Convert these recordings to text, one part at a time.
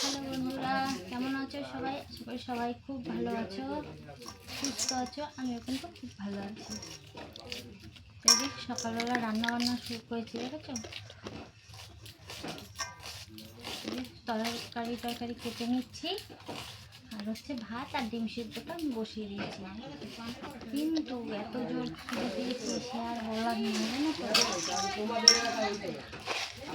Hello বন্ধুরা, কেমন আছো সবাই? করি সবাই খুব ভালো আছো, সুস্থ আছো, আমিও কিন্তু খুব ভালো আছি। এই সকালবেলা রান্না বান্না শুরু করেছি, দেখেছ? তরকারি তরকারি কেটে নিচ্ছি, আর হচ্ছে ভাত আর ডিম সিদ্ধটা আমি বসিয়ে দিয়েছি। কিন্তু এত জোর খিদে পেয়েছি সে আর বলার নেই আমার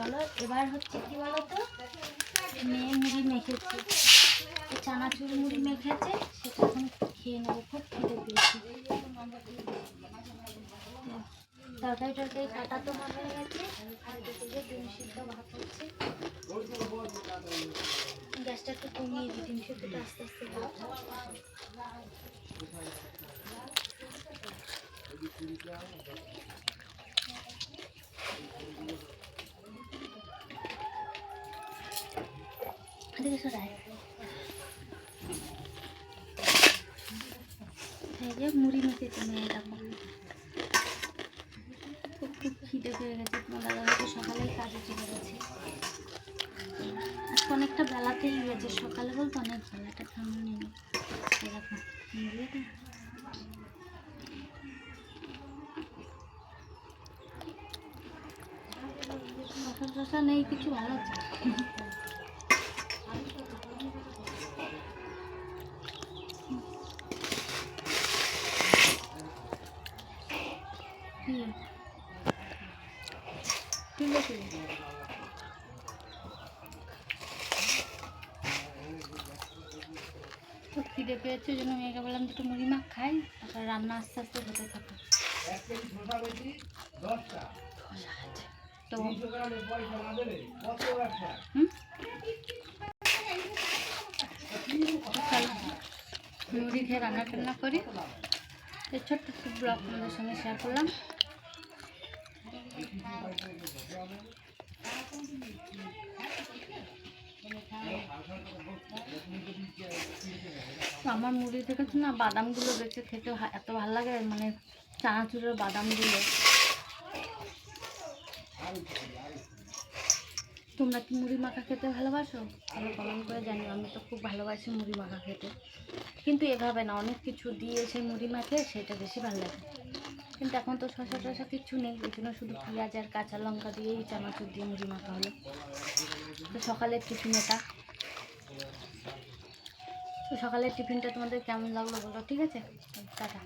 চলো, এবার হচ্ছে কি বলতো? মেয়ে মুড়ি মেখেছে। চানাচুর মুড়ি মেখেছে, সেটা এখন খেয়ে নেব, খুব খেতে পেয়েছি। তরকারি টরকারি কাটা তো হয়ে গেছে। আর যে ডিম সিদ্ধ ভাত হচ্ছে। গ্যাসটা একটু কমিয়ে দিই, ডিম সিদ্ধটা আস্তে আস্তে ভাত এদিকে সরাই এই যে মুড়ি মেখেছে মেয়ে দেখো খুব খুব খিদে পেয়ে গেছে তোমার দাদা হয়তো সকালেই কাজে চলে গেছে। আজকে অনেকটা বেলাতেই গেছে সকালে বলতে অনেক বেলাটা ঠান্ডা নেই এরকম নেই, কিছু ভালো আছে কি ঠিক আছে তো খিদে পেয়েছে জন্য মেয়েকে বললাম যে একটু মুড়ি মাখ খাই তারপর রান্না আস্তে আস্তে হতে থাকে তো মুড়ি খেয়ে রান্না টান্না করি। এই ছোট্ট একটু ব্লগ তোমাদের সঙ্গে শেয়ার করলাম। আমার মুড়ি দেখেছ না বাদামগুলো দেখে খেতে এত ভালো লাগে মানে চানাচুরের বাদামগুলো। তোমরা কি মুড়ি মাখা খেতে ভালোবাসো? তাহলে কমেন্ট করে জানিও, আমি তো খুব ভালোবাসি মুড়ি মাখা খেতে। কিন্তু এভাবে না, অনেক কিছু দিয়ে সেই মুড়ি মাখে সেটা বেশি ভালো লাগে। কিন্তু এখন তো শশা টশা কিচ্ছু নেই, এই জন্য শুধু পেঁয়াজ আর কাঁচা লঙ্কা দিয়েই চানাচুর দিয়ে মুড়ি মাখা হলো। তো সকালের টিফিন এটা। তো সকালের টিফিনটা তোমাদের কেমন লাগল বলো, ঠিক আছে? টাটা।